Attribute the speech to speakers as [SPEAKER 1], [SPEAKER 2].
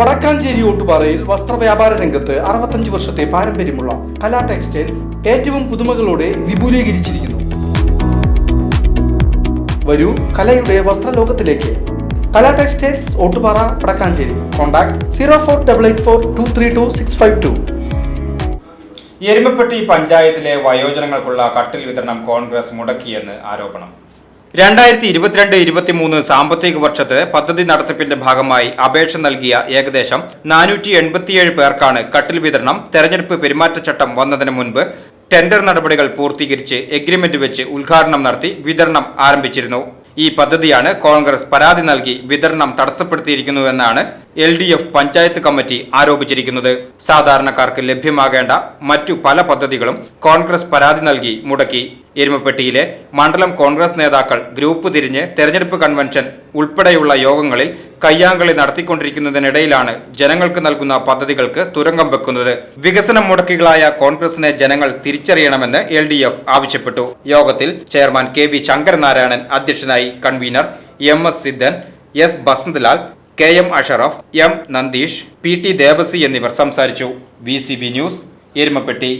[SPEAKER 1] വടക്കാഞ്ചേരി ഓട്ടുപാറയിൽ വസ്ത്രവ്യാപാര രംഗത്ത് അറുപത്തഞ്ച് വർഷത്തെ പാരമ്പര്യമുള്ള കലാ ടെക്സ്റ്റൈൽസ് ഏറ്റവും പുതുമകളോടെ വിപുലീകരിച്ചിരിക്കുന്നു. വരൂ കലയുടെ വസ്ത്രലോകത്തിലേക്ക്. Kala textiles Ottupara Vadakkanchery. Contact zero four double eight four two three two six five two.
[SPEAKER 2] Erumappetty പഞ്ചായത്തിലെ വയോജനങ്ങൾക്കുള്ള കട്ടിൽ വിതരണം കോൺഗ്രസ് മുടക്കിയെന്ന് ആരോപണം. രണ്ടായിരത്തി ഇരുപത്തിരണ്ട് ഇരുപത്തിമൂന്ന് സാമ്പത്തിക വർഷത്തെ പദ്ധതി നടത്തിപ്പിന്റെ ഭാഗമായി അപേക്ഷ നൽകിയ ഏകദേശം നാനൂറ്റി എൺപത്തിയേഴ് പേർക്കാണ് കട്ടിൽ വിതരണം തെരഞ്ഞെടുപ്പ് പെരുമാറ്റച്ചട്ടം വന്നതിന് മുൻപ് ടെൻഡർ നടപടികൾ പൂർത്തീകരിച്ച് എഗ്രിമെന്റ് വെച്ച് ഉദ്ഘാടനം നടത്തി വിതരണം ആരംഭിച്ചിരുന്നു. ഈ പദ്ധതിയാണ് കോൺഗ്രസ് പരാതി നൽകി വിതരണം തടസ്സപ്പെടുത്തിയിരിക്കുന്നുവെന്നാണ് L D F panchayat committee ആരോപിച്ചിരിക്കുന്നത്. സാധാരണക്കാർക്ക് ലഭ്യമാകേണ്ട മറ്റു പല പദ്ധതികളും കോൺഗ്രസ് പരാതി നൽകി മുടക്കി. എരുമപ്പെട്ടിയിലെ മണ്ഡലം കോൺഗ്രസ് നേതാക്കൾ ഗ്രൂപ്പ് തിരിഞ്ഞ് തെരഞ്ഞെടുപ്പ് കൺവെൻഷൻ ഉൾപ്പെടെയുള്ള യോഗങ്ങളിൽ കയ്യാങ്കളി നടത്തിക്കൊണ്ടിരിക്കുന്നതിനിടയിലാണ് ജനങ്ങൾക്ക് നൽകുന്ന പദ്ധതികൾക്ക് തുരങ്കം വെക്കുന്നത്. വികസന മുടക്കികളായ കോൺഗ്രസിനെ ജനങ്ങൾ തിരിച്ചറിയണമെന്ന് എൽ ഡി എഫ് ആവശ്യപ്പെട്ടു. യോഗത്തിൽ ചെയർമാൻ കെ വി ശങ്കരനാരായണൻ അധ്യക്ഷനായി convener M S Sidhan S Basantlal K M Ashraf M Nandeesh P T Devassy എന്നിവർ സംസാരിച്ചു. V news Erumappetty.